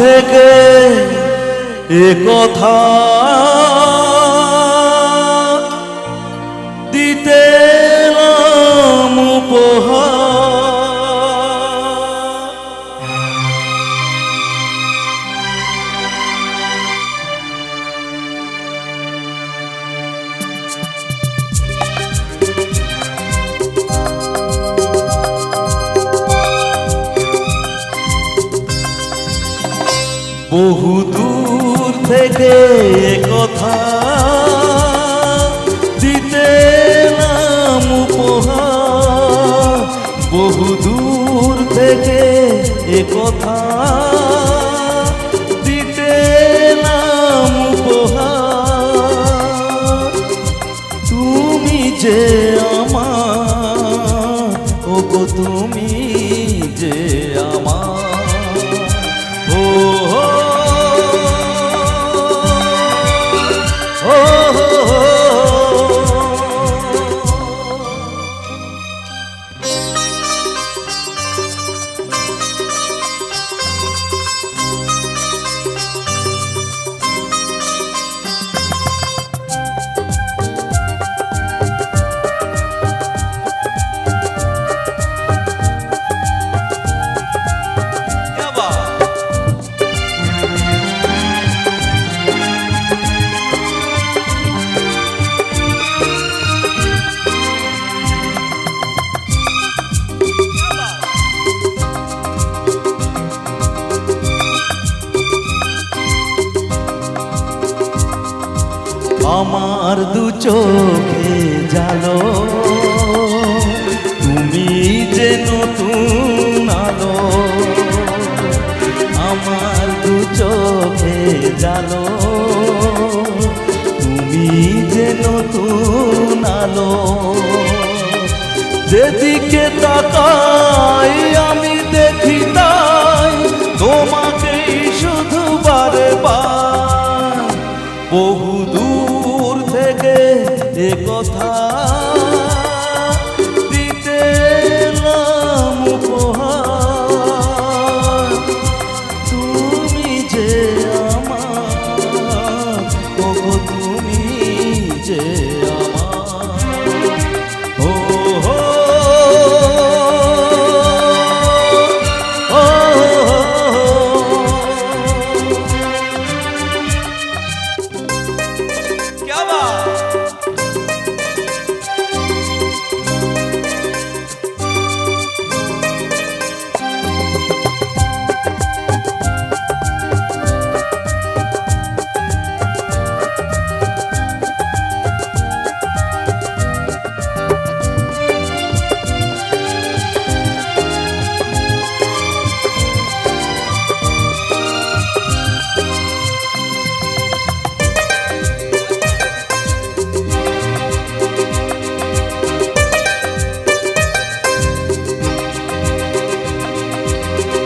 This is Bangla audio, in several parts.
থেকে এ কথা বহু দূর থেকে কথা দিতে নাম উপহার। বহু দূর থেকে কথা আমার দু চোখে জালো তুমি যে নতুন আলো আমার দু চোখে জালো তুমি যে নতুন আলো যেদিকে তাকাই আমি দেখি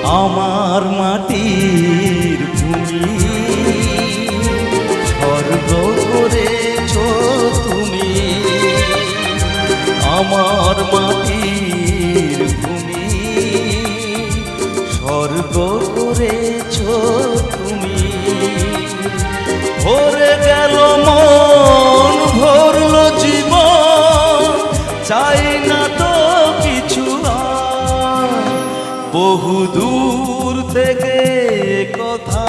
আমার মাটির ভূমি। স্বর্গ করেছ তুমি, আমার মাটির ভূমি। স্বর্গ করেছ তুমি, ভরে গেল মন, ভরল জীবন। চাই না তো বহু দূর থেকে কথা